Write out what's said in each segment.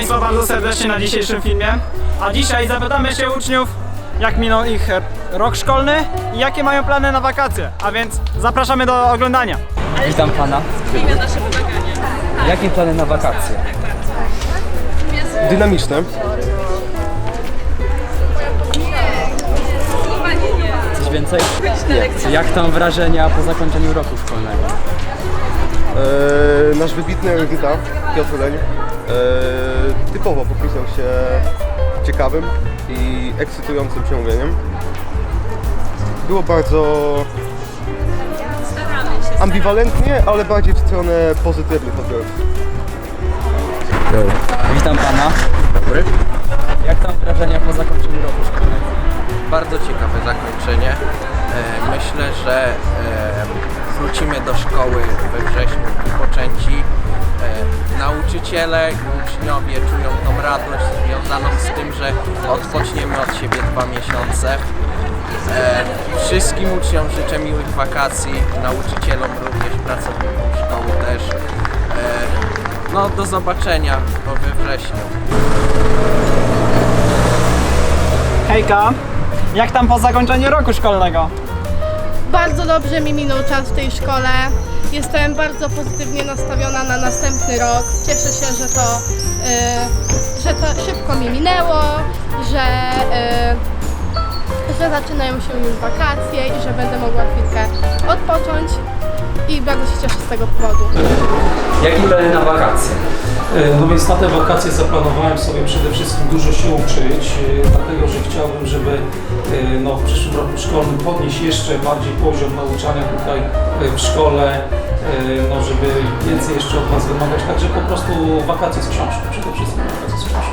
Państwa bardzo serdecznie na dzisiejszym filmie. A dzisiaj zapytamy się uczniów, jak minął ich e, rok szkolny i jakie mają plany na wakacje. A więc zapraszamy do oglądania. Witam pana. Spełnia nasze wymagania. Jakie plany na wakacje? Dynamiczne. Coś więcej? Nie. Jak tam wrażenia po zakończeniu roku szkolnego? E, nasz wybitny erudyta Piotr Leń e, typowo popisał się ciekawym i ekscytującym przemówieniem. Było bardzo ambiwalentnie, ale bardziej w stronę pozytywnych odbiorów. Witam pana. Dobry. Jak tam wrażenia po zakończeniu roku szkolnego? Bardzo ciekawe zakończenie. E, Myślę, że e, wrócimy do szkoły we wrześniu wypoczęci. E, Nauczyciele i uczniowie czują tą radość związaną z tym, że odpoczniemy od siebie dwa miesiące. Wszystkim uczniom życzę miłych wakacji, nauczycielom również, pracownikom szkoły też. No do zobaczenia we wrześniu. Hejka, jak tam po zakończeniu roku szkolnego? Bardzo dobrze mi minął czas w tej szkole. Jestem bardzo pozytywnie nastawiona na następny rok. Cieszę się, że to, y, że to szybko mi minęło, że, y, że zaczynają się już wakacje i że będę mogła chwilkę odpocząć i bardzo się cieszę z tego powodu. Jakie plany na wakacje? No więc na te wakacje zaplanowałem sobie przede wszystkim dużo się uczyć, e, dlatego że chciałbym, żeby e, no, w przyszłym roku szkolnym podnieść jeszcze bardziej poziom nauczania tutaj e, w szkole, e, no, żeby więcej jeszcze od nas wymagać, także po prostu wakacje z książką, przede wszystkim wakacje z książką.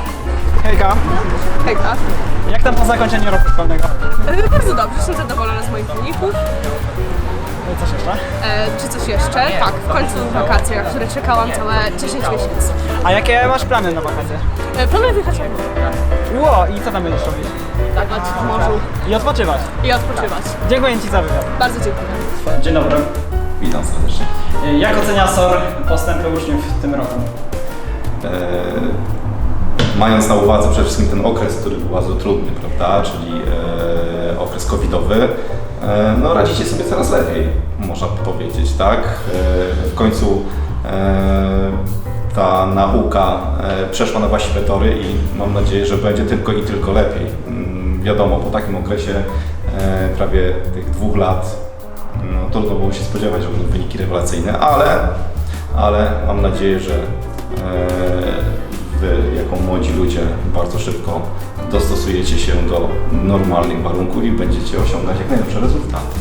Hejka, Hejka. jak tam po zakończeniu roku szkolnego? E, Bardzo dobrze, jestem zadowolona z moich wyników. No i coś jeszcze? E, czy coś jeszcze? Tak, w końcu wakacje, na które czekałam całe 10 miesięcy. A jakie masz plany na wakacje? E, planuję wyjechać na górę, Ło, i co tam będziesz robić? dawać w morzu I odpoczywać. i odpoczywać. Dziękuję Ci za wywiad. Bardzo dziękuję. Dzień dobry. Witam serdecznie. Jak ocenia SOR postępy uczniów w tym roku? E, mając na uwadze przede wszystkim ten okres, który był bardzo trudny, prawda, czyli e, okres covidowy, no radzicie sobie coraz lepiej, można powiedzieć, tak? E, w końcu e, ta nauka e, przeszła na właściwe tory i mam nadzieję, że będzie tylko i tylko lepiej. Mm, wiadomo, po takim okresie e, prawie tych dwóch lat no, trudno było się spodziewać, że będą wyniki rewelacyjne, ale, ale mam nadzieję, że e, Wy, jako młodzi ludzie, bardzo szybko dostosujecie się do normalnych warunków i będziecie osiągać jak najlepsze rezultaty.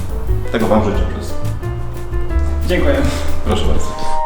Tego Wam życzę. Proszę. Dziękuję. Proszę bardzo.